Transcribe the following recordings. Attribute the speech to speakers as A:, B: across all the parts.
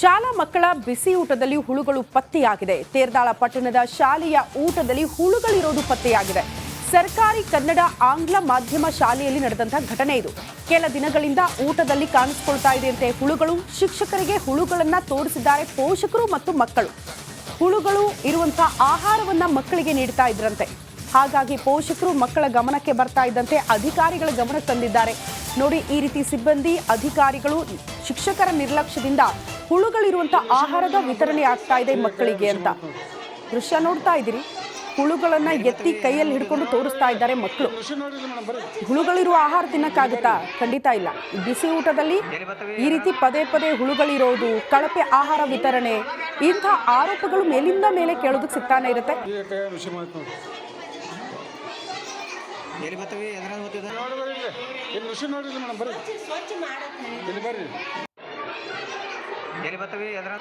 A: ಶಾಲಾ ಮಕ್ಕಳ ಬಿಸಿ ಊಟದಲ್ಲಿ ಹುಳುಗಳು ಪತ್ತೆಯಾಗಿದೆ. ತೇರ್ದಾಳ ಪಟ್ಟಣದ ಶಾಲೆಯ ಊಟದಲ್ಲಿ ಹುಳುಗಳಿರೋದು ಪತ್ತೆಯಾಗಿದೆ. ಸರ್ಕಾರಿ ಕನ್ನಡ, ಆಂಗ್ಲ ಮಾಧ್ಯಮ ಶಾಲೆಯಲ್ಲಿ ನಡೆದಂತಹ ಘಟನೆ ಇದು. ಕೆಲ ದಿನಗಳಿಂದ ಊಟದಲ್ಲಿ ಕಾಣಿಸ್ಕೊಳ್ತಾ ಇದೆಯಂತೆ ಹುಳುಗಳು. ಶಿಕ್ಷಕರಿಗೆ ಹುಳುಗಳನ್ನ ತೋರಿಸಿದ್ದಾರೆ ಪೋಷಕರು ಮತ್ತು ಮಕ್ಕಳು. ಹುಳುಗಳು ಇರುವಂತಹ ಆಹಾರವನ್ನ ಮಕ್ಕಳಿಗೆ ನೀಡ್ತಾ ಇದ್ರಂತೆ. ಹಾಗಾಗಿ ಪೋಷಕರು ಮಕ್ಕಳ ಗಮನಕ್ಕೆ ಬರ್ತಾ ಇದ್ದಂತೆ ಅಧಿಕಾರಿಗಳ ಗಮನ ತಂದಿದ್ದಾರೆ. ನೋಡಿ, ಈ ರೀತಿ ಸಿಬ್ಬಂದಿ, ಅಧಿಕಾರಿಗಳು, ಶಿಕ್ಷಕರ ನಿರ್ಲಕ್ಷ್ಯದಿಂದ ಹುಳುಗಳಿರುವಂತ ಆಹಾರದ ವಿತರಣೆ ಆಗ್ತಾ ಇದೆ ಮಕ್ಕಳಿಗೆ ಅಂತ. ದೃಶ್ಯ ನೋಡ್ತಾ ಇದ್ದೀರಿ. ಹುಳುಗಳನ್ನ ಎತ್ತಿ ಕೈಯಲ್ಲಿ ಹಿಡ್ಕೊಂಡು ತೋರಿಸ್ತಾ ಇದ್ದಾರೆ ಮಕ್ಕಳು. ಹುಳುಗಳಿರುವ ಆಹಾರ ತಿನ್ನಕ್ಕಾಗುತ್ತಾ? ಖಂಡಿತ ಇಲ್ಲ. ಬಿಸಿ ಊಟದಲ್ಲಿ ಈ ರೀತಿ ಪದೇ ಪದೇ ಹುಳುಗಳಿರೋದು ಕಳಪೆ ಆಹಾರ ವಿತರಣೆ ಇಂಥ ಆರೋಪಗಳು ಮೇಲಿಂದ ಮೇಲೆ ಕೇಳೋದಕ್ಕೆ ಸಿಗ್ತಾನೆ ಇರುತ್ತೆ.
B: ಇಲ್ಲಿ ಬರ್ರಿ
C: ಎಲ್ಲಿ ಬರ್ತೀವಿ ಎದ್ರ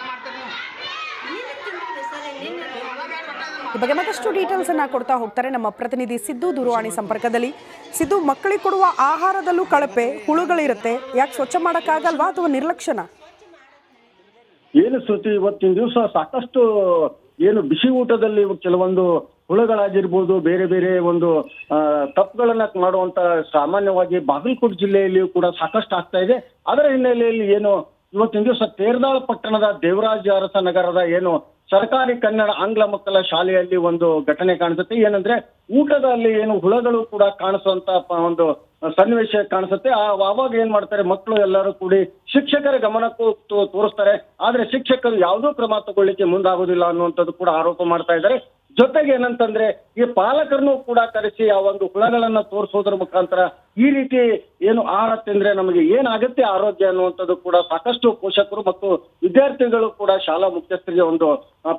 A: ಈ ಬಗ್ಗೆ ಮತ್ತಷ್ಟು ಡೀಟೇಲ್ಸ್ ಅನ್ನ ಕೊಡ್ತಾ ಹೋಗ್ತಾರೆ ನಮ್ಮ ಪ್ರತಿನಿಧಿ ಸಿದ್ದು ದೂರವಾಣಿ ಸಂಪರ್ಕದಲ್ಲಿ. ಸಿದ್ದು ಮಕ್ಕಳಿಗೆ ಕೊಡುವ ಆಹಾರದಲ್ಲೂ ಕಳಪೆ ಹುಳುಗಳಿರುತ್ತೆ. ಯಾಕೆ ಸ್ವಚ್ಛ ಮಾಡಕ್ಕಾಗಲ್ವಾ ಅಥವಾ ನಿರ್ಲಕ್ಷ್ಯನ?
D: ಏನು ಶ್ರುತಿ ಇವತ್ತಿನ ದಿವಸ ಸಾಕಷ್ಟು ಏನು ಬಿಸಿ ಊಟದಲ್ಲಿ ಕೆಲವೊಂದು ಹುಳುಗಳಾಗಿರ್ಬೋದು ಬೇರೆ ಬೇರೆ ಒಂದು ತಪ್ಪುಗಳನ್ನ ಮಾಡುವಂತ ಸಾಮಾನ್ಯವಾಗಿ ಬಾಗಲಕೋಟೆ ಜಿಲ್ಲೆಯಲ್ಲಿಯೂ ಕೂಡ ಸಾಕಷ್ಟು ಆಗ್ತಾ ಇದೆ. ಅದರ ಹಿನ್ನೆಲೆಯಲ್ಲಿ ಏನು ಇವತ್ತಿನ ದಿವಸ ತೇರ್ದಾಳ ಪಟ್ಟಣದ ದೇವರಾಜ ಅರಸ ನಗರದ ಏನು ಸರ್ಕಾರಿ ಕನ್ನಡ ಆಂಗ್ಲ ಮಕ್ಕಳ ಶಾಲೆಯಲ್ಲಿ ಒಂದು ಘಟನೆ ಕಾಣಿಸುತ್ತೆ. ಏನಂದ್ರೆ ಊಟದಲ್ಲಿ ಏನು ಹುಳಗಳು ಕೂಡ ಕಾಣಿಸುವಂತ ಒಂದು ಸನ್ನಿವೇಶ ಕಾಣಿಸುತ್ತೆ. ಆ ಅವಾಗ ಏನ್ ಮಾಡ್ತಾರೆ ಮಕ್ಕಳು ಎಲ್ಲರೂ ಕೂಡಿ ಶಿಕ್ಷಕರ ಗಮನಕ್ಕೂ ತೋರಿಸ್ತಾರೆ. ಆದ್ರೆ ಶಿಕ್ಷಕರು ಯಾವುದೋ ಕ್ರಮ ತಗೊಳ್ಳಿಕ್ಕೆ ಮುಂದಾಗೋದಿಲ್ಲ ಅನ್ನುವಂಥದ್ದು ಕೂಡ ಆರೋಪ ಮಾಡ್ತಾ ಇದ್ದಾರೆ. ಜೊತೆಗೆ ಏನಂತಂದ್ರೆ ಈ ಪಾಲಕರನ್ನು ಕೂಡ ಕರೆಸಿ ಆ ಒಂದು ಹುಳಗಳನ್ನ ತೋರಿಸೋದ್ರ ಮುಖಾಂತರ ಈ ರೀತಿ ಏನು ಆಹಾರ ತಿಂದ್ರೆ ನಮಗೆ ಏನಾಗುತ್ತೆ ಆರೋಗ್ಯ ಅನ್ನುವಂಥದ್ದು ಕೂಡ ಸಾಕಷ್ಟು ಪೋಷಕರು ಮತ್ತು ವಿದ್ಯಾರ್ಥಿಗಳು ಕೂಡ ಶಾಲಾ ಮುಖ್ಯಸ್ಥರಿಗೆ ಒಂದು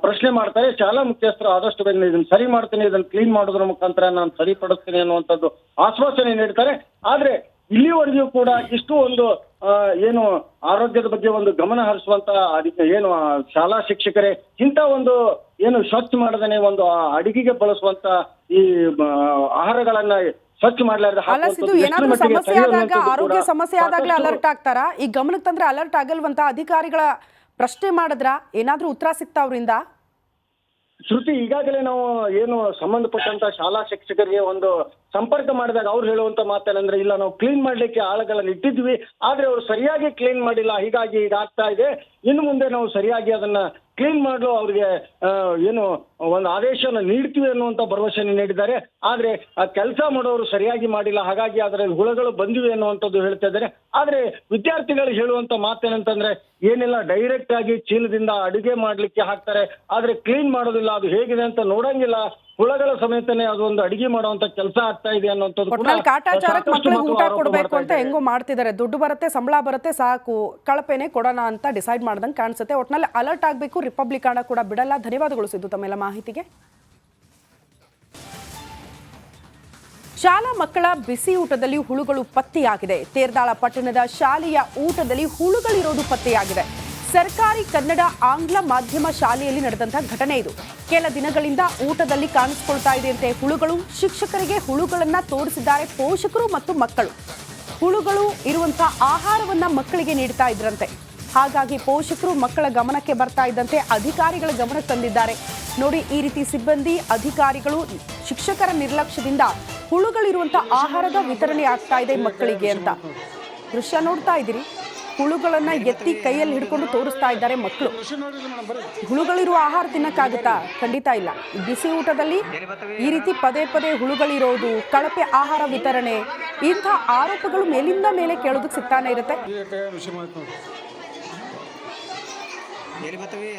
D: ಪ್ರಶ್ನೆ ಮಾಡ್ತಾರೆ. ಶಾಲಾ ಮುಖ್ಯಸ್ಥರು ಆದಷ್ಟು ಬೇಗ ಇದನ್ನ ಸರಿ ಮಾಡ್ತೀನಿ, ಇದನ್ನ ಕ್ಲೀನ್ ಮಾಡೋದ್ರ ಮುಖಾಂತರ ನಾನು ಸರಿಪಡಿಸ್ತೀನಿ ಅನ್ನುವಂಥದ್ದು ಆಶ್ವಾಸನೆ ನೀಡ್ತಾರೆ. ಆದ್ರೆ ಇಲ್ಲಿವರೆಗೂ ಕೂಡ ಇಷ್ಟು ಒಂದು ಏನು ಆರೋಗ್ಯದ ಬಗ್ಗೆ ಒಂದು ಗಮನ ಹರಿಸುವಂತ ಅದಕ್ಕೆ ಏನು ಶಾಲಾ ಶಿಕ್ಷಕರೇ ಇಂಥ ಒಂದು ಏನು ಸ್ವಚ್ಛ ಮಾಡದೇ ಒಂದು ಅಡಿಗೆಗೆ ಬಳಸುವಂತ ಈ ಆಹಾರಗಳನ್ನ ಸ್ವಚ್ಛ ಮಾಡಲಾರ್ದೆ
A: ಸಮಸ್ಯೆ ಆದಾಗ ಆರೋಗ್ಯ ಸಮಸ್ಯೆ ಆದಾಗಲೇ ಅಲರ್ಟ್ ಆಗ್ತಾರ? ಈ ಗಮನಕ್ಕೆ ತಂದ್ರೆ ಅಲರ್ಟ್ ಆಗಲ್ವಂತ ಅಧಿಕಾರಿಗಳ ಪ್ರಶ್ನೆ ಮಾಡಿದ್ರ? ಏನಾದ್ರೂ ಉತ್ತರ ಸಿಗ್ತಾ ಅವರಿಂದ?
D: ಶ್ರುತಿ, ಈಗಾಗಲೇ ನಾವು ಏನು ಸಂಬಂಧಪಟ್ಟಂತ ಶಾಲಾ ಶಿಕ್ಷಕರಿಗೆ ಒಂದು ಸಂಪರ್ಕ ಮಾಡಿದಾಗ ಅವ್ರು ಹೇಳುವಂತ ಮಾತೇನಂದ್ರೆ, ಇಲ್ಲ, ನಾವು ಕ್ಲೀನ್ ಮಾಡ್ಲಿಕ್ಕೆ ಆಳುಗಳನ್ನ ಇಟ್ಟಿದ್ವಿ, ಆದ್ರೆ ಅವ್ರು ಸರಿಯಾಗಿ ಕ್ಲೀನ್ ಮಾಡಿಲ್ಲ, ಹೀಗಾಗಿ ಇದಾಗ್ತಾ ಇದೆ. ಇನ್ನು ಮುಂದೆ ನಾವು ಸರಿಯಾಗಿ ಅದನ್ನ ಕ್ಲೀನ್ ಮಾಡಲು ಅವ್ರಿಗೆ ಏನು, ಒಂದು ಆದೇಶನ ನೀಡ್ತೀವಿ ಅನ್ನುವಂತ ಭರವಸೆಯನ್ನು ನೀಡಿದ್ದಾರೆ. ಆದ್ರೆ, ಆ, ಕೆಲಸ ಮಾಡೋರು ಸರಿಯಾಗಿ ಮಾಡಿಲ್ಲ. ಹಾಗಾಗಿ ಅದರಲ್ಲಿ ಹುಳಗಳು ಬಂದಿವೆ ಅನ್ನುವಂಥದ್ದು ಹೇಳ್ತಾ ಇದ್ದಾರೆ. ಆದ್ರೆ, ವಿದ್ಯಾರ್ಥಿಗಳು ಹೇಳುವಂತ ಮಾತೇನಂತಂದ್ರೆ, ಏನಿಲ್ಲ ಡೈರೆಕ್ಟ್ ಆಗಿ ಚೀಲದಿಂದ ಅಡುಗೆ ಮಾಡ್ಲಿಕ್ಕೆ ಹಾಕ್ತಾರೆ, ಆದ್ರೆ ಕ್ಲೀನ್ ಮಾಡೋದಿಲ್ಲ, ಅದು ಹೇಗಿದೆ ಅಂತ ನೋಡಂಗಿಲ್ಲ. ಹುಳಗಳ ಸಮೇತನೇ ಅದು ಒಂದು ಅಡಿಗೆ ಮಾಡುವಂತ ಕೆಲಸ ಆಗ್ತಾ ಇದೆ ಅನ್ನೋದು ಕೂಡ
A: ಒಟ್ನಲ್ಲಿ ಕಾಟಾಚಾರಕ್ಕೆ
D: ಸಾಕಷ್ಟು
A: ಮಕ್ಕಳಿಗೆ ಊಟ ಕೊಡಬೇಕು ಅಂತ ಹೆಂಗೋ ಮಾಡ್ತಿದ್ದಾರೆ. ದುಡ್ಡು ಬರುತ್ತೆ ಸಂಬಳ ಬರುತ್ತೆ ಸಾಕು. ಕಳಪೆನೆ ಕೊಡೋಣ ಅಂತ ಡಿಸೈಡ್ ಮಾಡ್ದಂಗೆ ಕಾಣಿಸುತ್ತೆ. ಒಟ್ನಲ್ಲಿ ಅಲರ್ಟ್ ಆಗಬೇಕು ರಿಪಬ್ಲಿಕಾನ ಕೂಡ ಬಿಡಲ್ಲ. ಧನ್ಯವಾದಗಳು ಸಿದ್ದು ತಮ್ಮೆಲ್ಲ ಮಾಹಿತಿಗೆ. ಶಾಲಾ ಮಕ್ಕಳ ಬಿಸಿ ಊಟದಲ್ಲಿ ಹುಳುಗಳು ಪತ್ತೆಯಾಗಿದೆ. ತೇರ್ದಾಳ ಪಟ್ಟಣದ ಶಾಲೆಯ ಊಟದಲ್ಲಿ ಹುಳುಗಳಿರೋದು ಪತ್ತೆಯಾಗಿದೆ. ಸರ್ಕಾರಿ ಕನ್ನಡ ಆಂಗ್ಲ ಮಾಧ್ಯಮ ಶಾಲೆಯಲ್ಲಿ ನಡೆದಂತಹ ಘಟನೆ ಇದು. ಕೆಲ ದಿನಗಳಿಂದ ಊಟದಲ್ಲಿ ಕಾಣಿಸ್ಕೊಳ್ತಾ ಇದೆಯಂತೆ ಹುಳುಗಳು ಶಿಕ್ಷಕರಿಗೆ ಹುಳುಗಳನ್ನ ತೋರಿಸಿದ್ದಾರೆ ಪೋಷಕರು ಮತ್ತು ಮಕ್ಕಳು. ಹುಳುಗಳು ಇರುವಂತಹ ಆಹಾರವನ್ನ ಮಕ್ಕಳಿಗೆ ನೀಡ್ತಾ ಇದ್ರಂತೆ. ಹಾಗಾಗಿ ಪೋಷಕರು ಮಕ್ಕಳ ಗಮನಕ್ಕೆ ಬರ್ತಾ ಇದ್ದಂತೆ ಅಧಿಕಾರಿಗಳ ಗಮನ ತಂದಿದ್ದಾರೆ. ನೋಡಿ, ಈ ರೀತಿ ಸಿಬ್ಬಂದಿ, ಅಧಿಕಾರಿಗಳು, ಶಿಕ್ಷಕರ ನಿರ್ಲಕ್ಷ್ಯದಿಂದ ಹುಳುಗಳಿರುವಂತಹ ಆಹಾರದ ವಿತರಣೆ ಆಗ್ತಾ ಇದೆ ಮಕ್ಕಳಿಗೆ ಅಂತ. ದೃಶ್ಯ ನೋಡ್ತಾ ಇದ್ದೀರಿ? ಹುಳುಗಳನ್ನ ಎತ್ತಿ ಕೈಯಲ್ಲಿ ಹಿಡ್ಕೊಂಡು ತೋರಿಸ್ತಾ ಇದ್ದಾರೆ ಮಕ್ಕಳು. ಹುಳುಗಳಿರುವ ಆಹಾರ ತಿನ್ನಕ್ಕಾಗುತ್ತಾ? ಖಂಡಿತ ಇಲ್ಲ. ಬಿಸಿ ಊಟದಲ್ಲಿ ಈ ರೀತಿ ಪದೇ ಪದೇ ಹುಳುಗಳಿರೋದು, ಕಳಪೆ ಆಹಾರ ವಿತರಣೆ, ಇಂಥ ಆರೋಪಗಳು ಮೇಲಿಂದ ಮೇಲೆ ಕೇಳೋದಕ್ಕೆ ಸಿಗ್ತಾನೆ ಇರುತ್ತೆ.
C: ಎಲ್ಲಿ ಬರ್ತೀವಿ?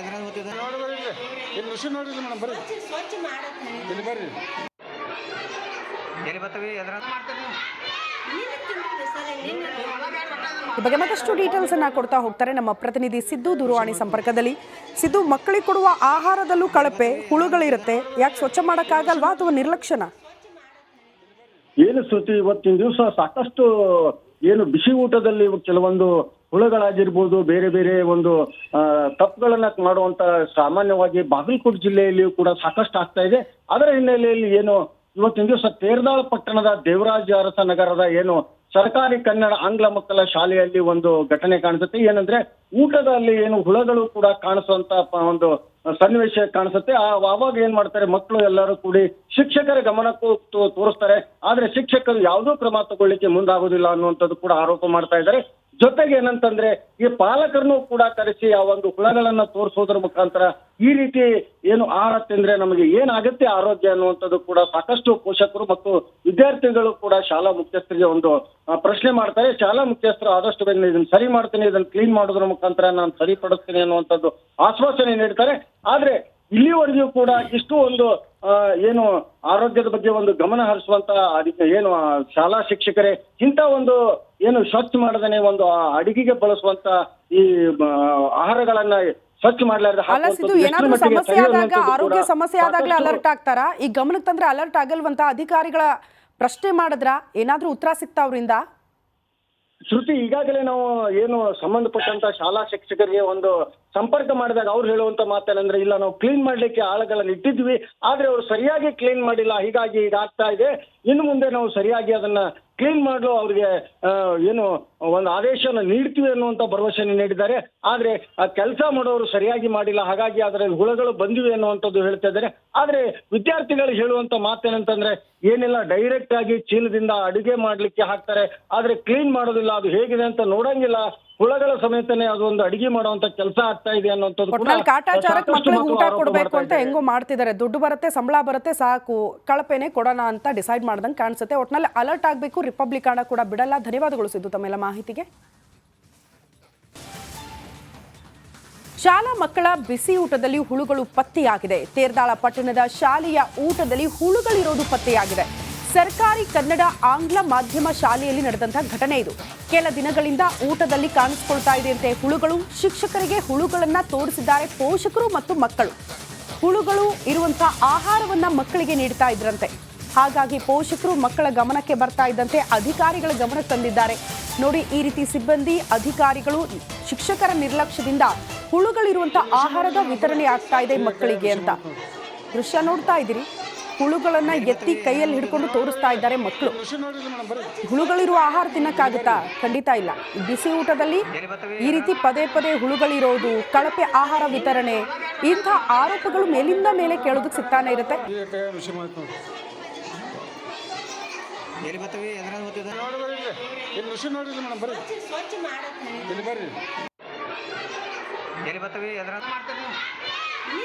B: ಬರ್ರಿ?
C: ಎಲ್ಲಿ ಬರ್ತೀವಿ
A: ಈ ಬಗ್ಗೆ ಮತ್ತಷ್ಟು ಡೀಟೇಲ್ಸ್ ಅನ್ನ ಕೊಡ್ತಾ ಹೋಗ್ತಾರೆ ನಮ್ಮ ಪ್ರತಿನಿಧಿ ಸಿದ್ದು ದೂರವಾಣಿ ಸಂಪರ್ಕದಲ್ಲಿ. ಸಿದ್ದು, ಮಕ್ಕಳಿಗೆ ಕೊಡುವ ಆಹಾರದಲ್ಲೂ ಕಳಪೆ, ಹುಳುಗಳಿರುತ್ತೆ. ಯಾಕೆ ಸ್ವಚ್ಛ ಮಾಡಕ್ಕಾಗಲ್ವಾ ಅಥವಾ ನಿರ್ಲಕ್ಷ್ಯನ?
D: ಏನು ಶ್ರುತಿ, ಇವತ್ತಿನ ದಿವಸ ಸಾಕಷ್ಟು ಏನು ಬಿಸಿ ಊಟದಲ್ಲಿ ಕೆಲವೊಂದು ಹುಳುಗಳಾಗಿರ್ಬೋದು, ಬೇರೆ ಬೇರೆ ಒಂದು ತಪ್ಪುಗಳನ್ನ ಮಾಡುವಂತ ಸಾಮಾನ್ಯವಾಗಿ ಬಾಗಲಕೋಟೆ ಜಿಲ್ಲೆಯಲ್ಲಿಯೂ ಕೂಡ ಸಾಕಷ್ಟು ಆಗ್ತಾ ಇದೆ. ಅದರ ಹಿನ್ನೆಲೆಯಲ್ಲಿ ಏನು ಇವತ್ತಿನ ದಿವಸ ತೇರ್ದಾಳ ಪಟ್ಟಣದ ದೇವರಾಜ ಅರಸ ನಗರದ ಏನು ಸರ್ಕಾರಿ ಕನ್ನಡ ಆಂಗ್ಲ ಮಕ್ಕಳ ಶಾಲೆಯಲ್ಲಿ ಒಂದು ಘಟನೆ ಕಾಣಿಸುತ್ತೆ. ಏನಂದ್ರೆ ಊಟದಲ್ಲಿ ಏನು ಹುಳಗಳು ಕೂಡ ಕಾಣಿಸುವಂತ ಒಂದು ಸನ್ನಿವೇಶ ಕಾಣಿಸುತ್ತೆ. ಆ ಅವಾಗ ಏನ್ ಮಾಡ್ತಾರೆ ಮಕ್ಕಳು ಎಲ್ಲರೂ ಕೂಡಿ ಶಿಕ್ಷಕರ ಗಮನಕ್ಕೂ ತೋರಿಸ್ತಾರೆ. ಆದ್ರೆ ಶಿಕ್ಷಕರು ಯಾವುದೋ ಕ್ರಮ ತಗೊಳ್ಳಿಕ್ಕೆ ಮುಂದಾಗೋದಿಲ್ಲ ಅನ್ನುವಂಥದ್ದು ಕೂಡ ಆರೋಪ ಮಾಡ್ತಾ ಇದ್ದಾರೆ. ಜೊತೆಗೆ ಏನಂತಂದ್ರೆ ಈ ಪಾಲಕರನ್ನು ಕೂಡ ಕರೆಸಿ ಆ ಒಂದು ಹುಳಗಳನ್ನ ತೋರಿಸೋದ್ರ ಮುಖಾಂತರ ಈ ರೀತಿ ಏನು ಆಹಾರ ತಿಂದ್ರೆ ನಮಗೆ ಏನಾಗುತ್ತೆ ಆರೋಗ್ಯ ಅನ್ನುವಂಥದ್ದು ಕೂಡ ಸಾಕಷ್ಟು ಪೋಷಕರು ಮತ್ತು ವಿದ್ಯಾರ್ಥಿಗಳು ಕೂಡ ಶಾಲಾ ಮುಖ್ಯಸ್ಥರಿಗೆ ಒಂದು ಪ್ರಶ್ನೆ ಮಾಡ್ತಾರೆ. ಶಾಲಾ ಮುಖ್ಯಸ್ಥರು ಆದಷ್ಟು ಬೇಗ ಇದನ್ನ ಸರಿ ಮಾಡ್ತೀನಿ, ಇದನ್ನ ಕ್ಲೀನ್ ಮಾಡೋದ್ರ ಮುಖಾಂತರ ನಾನು ಸರಿಪಡಿಸ್ತೀನಿ ಅನ್ನುವಂಥದ್ದು ಆಶ್ವಾಸನೆ ನೀಡ್ತಾರೆ. ಆದ್ರೆ ಇಲ್ಲಿವರೆಗೂ ಕೂಡ ಇಷ್ಟು ಒಂದು ಏನು ಆರೋಗ್ಯದ ಬಗ್ಗೆ ಒಂದು ಗಮನ ಹರಿಸುವಂತ ಅದಕ್ಕೆ ಏನು ಶಾಲಾ ಶಿಕ್ಷಕರೇ ಇಂಥ ಒಂದು ಏನು ಸ್ವಚ್ಛ ಮಾಡದನೆ ಒಂದು ಅಡಿಗೆಗೆ ಬಳಸುವಂತ ಈ ಆಹಾರಗಳನ್ನ ಸ್ವಚ್ಛ ಮಾಡಲಾರ್ದೆ
A: ಸಮಸ್ಯೆ ಆದಾಗ ಆರೋಗ್ಯ ಸಮಸ್ಯೆ ಆದಾಗಲೇ ಅಲರ್ಟ್ ಆಗ್ತಾರ? ಈ ಗಮನಕ್ಕೆ ತಂದ್ರೆ ಅಲರ್ಟ್ ಆಗಲ್ವಂತ ಅಧಿಕಾರಿಗಳ ಪ್ರಶ್ನೆ ಮಾಡಿದ್ರ? ಏನಾದ್ರೂ ಉತ್ತರ ಸಿಗ್ತಾ ಅವ್ರಿಂದ?
D: ಶ್ರುತಿ, ಈಗಾಗಲೇ ನಾವು ಏನು ಸಂಬಂಧಪಟ್ಟಂತ ಶಾಲಾ ಶಿಕ್ಷಕರಿಗೆ ಒಂದು ಸಂಪರ್ಕ ಮಾಡಿದಾಗ ಅವ್ರು ಹೇಳುವಂತ ಮಾತೇನಂದ್ರೆ, ಇಲ್ಲ, ನಾವು ಕ್ಲೀನ್ ಮಾಡ್ಲಿಕ್ಕೆ ಆಳುಗಳನ್ನ ಇಟ್ಟಿದ್ವಿ, ಆದ್ರೆ ಅವ್ರು ಸರಿಯಾಗಿ ಕ್ಲೀನ್ ಮಾಡಿಲ್ಲ, ಹೀಗಾಗಿ ಇದಾಗ್ತಾ ಇದೆ. ಇನ್ನು ಮುಂದೆ ನಾವು ಸರಿಯಾಗಿ ಅದನ್ನ ಕ್ಲೀನ್ ಮಾಡಲು ಅವ್ರಿಗೆ ಏನು, ಒಂದು ಆದೇಶನ ನೀಡ್ತೀವಿ ಅನ್ನುವಂತ ಭರವಸೆ ನೀಡಿದ್ದಾರೆ. ಆದ್ರೆ, ಆ, ಕೆಲಸ ಮಾಡೋರು ಸರಿಯಾಗಿ ಮಾಡಿಲ್ಲ. ಹಾಗಾಗಿ ಅದರಲ್ಲಿ ಹುಳಗಳು ಬಂದಿವೆ ಅನ್ನುವಂಥದ್ದು ಹೇಳ್ತಾ ಇದ್ದಾರೆ. ಆದ್ರೆ, ವಿದ್ಯಾರ್ಥಿಗಳು ಹೇಳುವಂತ ಮಾತೇನಂತಂದ್ರೆ, ಏನಿಲ್ಲ ಡೈರೆಕ್ಟ್ ಆಗಿ ಚೀಲದಿಂದ ಅಡುಗೆ ಮಾಡ್ಲಿಕ್ಕೆ ಹಾಕ್ತಾರೆ, ಆದ್ರೆ ಕ್ಲೀನ್ ಮಾಡೋದಿಲ್ಲ, ಅದು ಹೇಗಿದೆ ಅಂತ ನೋಡಂಗಿಲ್ಲ. ಹುಳಗಳ ಸಮೇತನೇ ಅದು ಒಂದು ಅಡಿಗೆ ಮಾಡುವಂತ ಕೆಲಸ ಆಗ್ತಾ ಇದೆ ಅನ್ನೋದು ಕೂಡ
A: ಒಟ್ನಲ್ಲಿ ಕಾಟಾಚಾರಕ್ಕೆ
D: ಸಾಕಷ್ಟು
A: ಮಕ್ಕಳಿಗೆ ಊಟ ಕೊಡಬೇಕು ಅಂತ ಹೆಂಗೋ ಮಾಡ್ತಿದ್ದಾರೆ. ದುಡ್ಡು ಬರುತ್ತೆ ಸಂಬಳ ಬರುತ್ತೆ ಸಾಕು. ಕಳಪೆನೆ ಕೊಡೋಣ ಅಂತ ಡಿಸೈಡ್ ಮಾಡ್ದಂಗೆ ಕಾಣಿಸುತ್ತೆ. ಒಟ್ನಲ್ಲಿ ಅಲರ್ಟ್ ಆಗಬೇಕು ರಿಪಬ್ಲಿಕಾನ ಕೂಡ ಬಿಡಲ್ಲ. ಧನ್ಯವಾದಗಳು ಸಿದ್ದು ತಮ್ಮೆಲ್ಲ ಮಾಹಿತಿಗೆ. ಶಾಲಾ ಮಕ್ಕಳ ಬಿಸಿ ಊಟದಲ್ಲಿ ಹುಳುಗಳು ಪತ್ತೆಯಾಗಿದೆ. ತೇರ್ದಾಳ ಪಟ್ಟಣದ ಶಾಲೆಯ ಊಟದಲ್ಲಿ ಹುಳುಗಳಿರೋದು ಪತ್ತೆಯಾಗಿದೆ. ಸರ್ಕಾರಿ ಕನ್ನಡ ಆಂಗ್ಲ ಮಾಧ್ಯಮ ಶಾಲೆಯಲ್ಲಿ ನಡೆದಂತಹ ಘಟನೆ ಇದು. ಕೆಲ ದಿನಗಳಿಂದ ಊಟದಲ್ಲಿ ಕಾಣಿಸ್ಕೊಳ್ತಾ ಇದೆಯಂತೆ ಹುಳುಗಳು ಶಿಕ್ಷಕರಿಗೆ ಹುಳುಗಳನ್ನ ತೋರಿಸಿದ್ದಾರೆ ಪೋಷಕರು ಮತ್ತು ಮಕ್ಕಳು. ಹುಳುಗಳು ಇರುವಂತಹ ಆಹಾರವನ್ನ ಮಕ್ಕಳಿಗೆ ನೀಡ್ತಾ ಇದ್ರಂತೆ. ಹಾಗಾಗಿ ಪೋಷಕರು ಮಕ್ಕಳ ಗಮನಕ್ಕೆ ಬರ್ತಾ ಇದ್ದಂತೆ ಅಧಿಕಾರಿಗಳ ಗಮನ ತಂದಿದ್ದಾರೆ. ನೋಡಿ, ಈ ರೀತಿ ಸಿಬ್ಬಂದಿ, ಅಧಿಕಾರಿಗಳು, ಶಿಕ್ಷಕರ ನಿರ್ಲಕ್ಷ್ಯದಿಂದ ಹುಳುಗಳಿರುವಂತಹ ಆಹಾರದ ವಿತರಣೆ ಆಗ್ತಾ ಇದೆ ಮಕ್ಕಳಿಗೆ ಅಂತ. ದೃಶ್ಯ ನೋಡ್ತಾ ಇದ್ದೀರಿ? ಹುಳುಗಳನ್ನ ಎತ್ತಿ ಕೈಯಲ್ಲಿ ಹಿಡ್ಕೊಂಡು ತೋರಿಸ್ತಾ ಇದ್ದಾರೆ ಮಕ್ಕಳು. ಹುಳುಗಳಿರುವ ಆಹಾರ ತಿನ್ನಕ್ಕಾಗುತ್ತಾ? ಖಂಡಿತ ಇಲ್ಲ. ಬಿಸಿ ಊಟದಲ್ಲಿ ಈ ರೀತಿ ಪದೇ ಪದೇ ಹುಳುಗಳಿರೋದು, ಕಳಪೆ ಆಹಾರ ವಿತರಣೆ, ಇಂಥ ಆರೋಪಗಳು ಮೇಲಿಂದ ಮೇಲೆ ಕೇಳೋದಕ್ಕೆ ಸಿಗ್ತಾನೆ ಇರುತ್ತೆ.
C: ಎಲ್ಲಿ ಬರ್ತವೆ ಎದ್ರ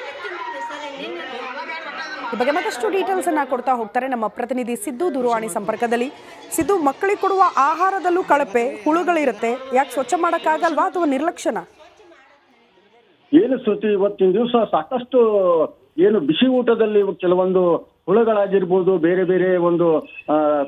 C: ಎದ್ರ
A: ಈ ಬಗ್ಗೆ ಮತ್ತಷ್ಟು ಡೀಟೇಲ್ಸ್ ಅನ್ನ ಕೊಡ್ತಾ ಹೋಗ್ತಾರೆ ನಮ್ಮ ಪ್ರತಿನಿಧಿ ಸಿದ್ದು ದೂರವಾಣಿ ಸಂಪರ್ಕದಲ್ಲಿ. ಸಿದ್ದು, ಮಕ್ಕಳಿಗೆ ಕೊಡುವ ಆಹಾರದಲ್ಲೂ ಕಳಪೆ, ಹುಳುಗಳಿರುತ್ತೆ. ಯಾಕೆ ಸ್ವಚ್ಛ ಮಾಡಕ್ಕಾಗಲ್ವಾ ಅಥವಾ ನಿರ್ಲಕ್ಷ್ಯನ?
D: ಏನು ಶ್ರುತಿ, ಇವತ್ತಿನ ದಿವಸ ಸಾಕಷ್ಟು ಏನು ಬಿಸಿ ಊಟದಲ್ಲಿ ಕೆಲವೊಂದು ಹುಳುಗಳಾಗಿರ್ಬೋದು, ಬೇರೆ ಬೇರೆ ಒಂದು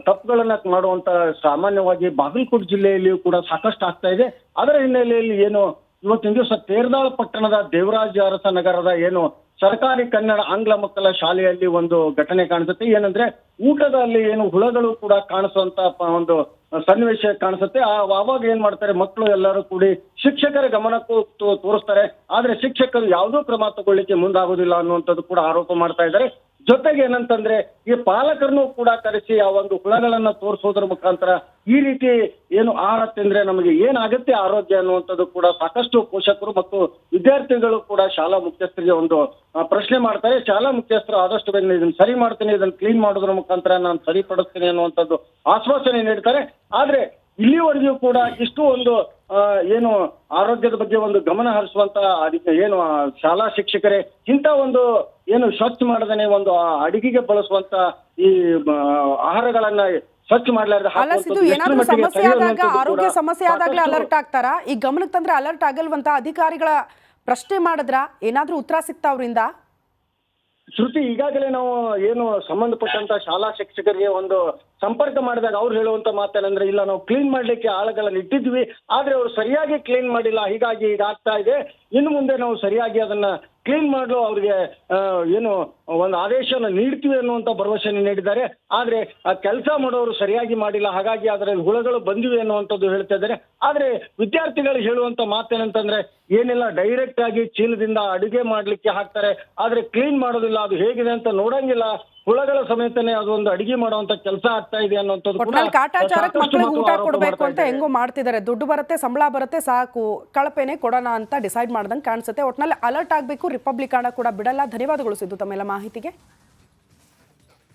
D: ತಪ್ಪುಗಳನ್ನ ಮಾಡುವಂತ ಸಾಮಾನ್ಯವಾಗಿ ಬಾಗಲಕೋಟೆ ಜಿಲ್ಲೆಯಲ್ಲಿಯೂ ಕೂಡ ಸಾಕಷ್ಟು ಆಗ್ತಾ ಇದೆ. ಅದರ ಹಿನ್ನೆಲೆಯಲ್ಲಿ ಏನು ಇವತ್ತಿನ ದಿವಸ ತೇರ್ದಾಳ ಪಟ್ಟಣದ ದೇವರಾಜ ಅರಸ ನಗರದ ಏನು ಸರ್ಕಾರಿ ಕನ್ನಡ ಆಂಗ್ಲ ಮಕ್ಕಳ ಶಾಲೆಯಲ್ಲಿ ಒಂದು ಘಟನೆ ಕಾಣಿಸುತ್ತೆ. ಏನಂದ್ರೆ ಊಟದಲ್ಲಿ ಏನು ಹುಳಗಳು ಕೂಡ ಕಾಣಿಸುವಂತ ಒಂದು ಸನ್ನಿವೇಶ ಕಾಣಿಸುತ್ತೆ. ಅವಾಗ ಏನ್ ಮಾಡ್ತಾರೆ, ಮಕ್ಕಳು ಎಲ್ಲರೂ ಕೂಡಿ ಶಿಕ್ಷಕರ ಗಮನಕ್ಕೂ ತೋರಿಸ್ತಾರೆ. ಆದ್ರೆ ಶಿಕ್ಷಕರು ಯಾವುದೋ ಕ್ರಮ ತಗೊಳ್ಳಿಕ್ಕೆ ಮುಂದಾಗೋದಿಲ್ಲ ಅನ್ನುವಂಥದ್ದು ಕೂಡ ಆರೋಪ ಮಾಡ್ತಾ ಇದ್ದಾರೆ. ಜೊತೆಗೆ ಏನಂತಂದ್ರೆ ಈ ಪಾಲಕರನ್ನು ಕೂಡ ಕರೆಸಿ ಆ ಒಂದು ಹುಳಗಳನ್ನ ತೋರಿಸೋದ್ರ ಮುಖಾಂತರ ಈ ರೀತಿ ಏನು ಆಹಾರ ತಿಂದ್ರೆ ನಮಗೆ ಏನಾಗುತ್ತೆ ಆರೋಗ್ಯ ಅನ್ನುವಂಥದ್ದು ಕೂಡ ಸಾಕಷ್ಟು ಪೋಷಕರು ಮತ್ತು ವಿದ್ಯಾರ್ಥಿಗಳು ಕೂಡ ಶಾಲಾ ಮುಖ್ಯಸ್ಥರಿಗೆ ಒಂದು ಪ್ರಶ್ನೆ ಮಾಡ್ತಾರೆ. ಶಾಲಾ ಮುಖ್ಯಸ್ಥರು ಆದಷ್ಟು ಬೇಗ ಇದನ್ನ ಸರಿ ಮಾಡ್ತೀನಿ, ಇದನ್ನ ಕ್ಲೀನ್ ಮಾಡೋದ್ರ ಮುಖಾಂತರ ನಾನು ಸರಿಪಡಿಸ್ತೀನಿ ಅನ್ನುವಂಥದ್ದು ಆಶ್ವಾಸನೆ ನೀಡ್ತಾರೆ. ಆದ್ರೆ ಇಲ್ಲಿವರೆಗೂ ಕೂಡ ಇಷ್ಟು ಒಂದು ಏನು ಆರೋಗ್ಯದ ಬಗ್ಗೆ ಒಂದು ಗಮನ ಹರಿಸುವಂತ ಅದಕ್ಕೆ ಏನು ಶಾಲಾ ಶಿಕ್ಷಕರೇ ಇಂಥ ಒಂದು ಏನು ಸ್ವಚ್ಛ ಮಾಡದೇ ಒಂದು ಅಡಿಗೆಗೆ ಬಳಸುವಂತ ಈ ಆಹಾರಗಳನ್ನ ಸ್ವಚ್ಛ ಮಾಡಲಾರ್ದೆ
A: ಸಮಸ್ಯೆ ಆದಾಗ ಆರೋಗ್ಯ ಸಮಸ್ಯೆ ಆದಾಗ್ಲೇ ಅಲರ್ಟ್ ಆಗ್ತಾರ? ಈ ಗಮನಕ್ಕೆ ತಂದ್ರೆ ಅಲರ್ಟ್ ಆಗಲ್ವಂತ ಅಧಿಕಾರಿಗಳ ಪ್ರಶ್ನೆ ಮಾಡಿದ್ರ? ಏನಾದ್ರೂ ಉತ್ತರ ಸಿಗ್ತಾ ಅವ್ರಿಂದ?
D: ಶ್ರುತಿ, ಈಗಾಗಲೇ ನಾವು ಏನು ಸಂಬಂಧಪಟ್ಟಂತ ಶಾಲಾ ಶಿಕ್ಷಕರಿಗೆ ಒಂದು ಸಂಪರ್ಕ ಮಾಡಿದಾಗ ಅವ್ರು ಹೇಳುವಂತ ಮಾತೇನಂದ್ರೆ, ಇಲ್ಲ, ನಾವು ಕ್ಲೀನ್ ಮಾಡ್ಲಿಕ್ಕೆ ಆಳುಗಳನ್ನ ಇಟ್ಟಿದ್ವಿ, ಆದ್ರೆ ಅವ್ರು ಸರಿಯಾಗಿ ಕ್ಲೀನ್ ಮಾಡಿಲ್ಲ, ಹೀಗಾಗಿ ಇದಾಗ್ತಾ ಇದೆ. ಇನ್ನು ಮುಂದೆ ನಾವು ಸರಿಯಾಗಿ ಅದನ್ನ ಕ್ಲೀನ್ ಮಾಡಲು ಅವ್ರಿಗೆ ಏನು ಒಂದು ಆದೇಶನ ನೀಡ್ತೀವಿ ಅನ್ನುವಂತ ಭರವಸೆ ನೀಡಿದ್ದಾರೆ. ಆದ್ರೆ ಆ ಕೆಲಸ ಮಾಡೋರು ಸರಿಯಾಗಿ ಮಾಡಿಲ್ಲ. ಹಾಗಾಗಿ ಅದರಲ್ಲಿ ಹುಳಗಳು ಬಂದಿವೆ ಅನ್ನುವಂಥದ್ದು ಹೇಳ್ತಾ ಇದ್ದಾರೆ. ಆದ್ರೆ ವಿದ್ಯಾರ್ಥಿಗಳು ಹೇಳುವಂತ ಮಾತೇನಂತಂದ್ರೆ ಏನೆಲ್ಲ ಡೈರೆಕ್ಟ್ ಆಗಿ ಚೀಲದಿಂದ ಅಡುಗೆ ಮಾಡ್ಲಿಕ್ಕೆ ಹಾಕ್ತಾರೆ ಆದ್ರೆ ಕ್ಲೀನ್ ಮಾಡೋದಿಲ್ಲ ಅದು ಹೇಗಿದೆ ಅಂತ ನೋಡಂಗಿಲ್ಲ. ಹುಳಗಳ ಸಮೇತನೇ ಅದು ಒಂದು ಅಡಿಗೆ ಮಾಡುವಂತ ಕೆಲಸ ಆಗ್ತಾ ಇದೆ
A: ಅನ್ನೋದು ಕಾಟಾಚಾರಕ್ಕೆ ಮಕ್ಕಳಿಗೆ ಊಟ ಕೊಡಬೇಕು ಅಂತ. ಹೆಂಗೋ ಮಾಡ್ತಿದ್ದಾರೆ. ದುಡ್ಡು ಬರುತ್ತೆ ಸಂಬಳ ಬರುತ್ತೆ ಸಾಕು. ಕಳಪೆನೆ ಕೊಡೋಣ ಅಂತ ಡಿಸೈಡ್ ಮಾಡ್ದಂಗೆ ಕಾಣಿಸುತ್ತೆ. ಒಟ್ನಲ್ಲಿ ಅಲರ್ಟ್ ಆಗಬೇಕು ರಿಪಬ್ಲಿಕ್ ಕೂಡ ಬಿಡಲ್ಲ. ಧನ್ಯವಾದಗಳು ಸಿದ್ದು ತಮ್ಮೆಲ್ಲ ಮಾಹಿತಿಗೆ.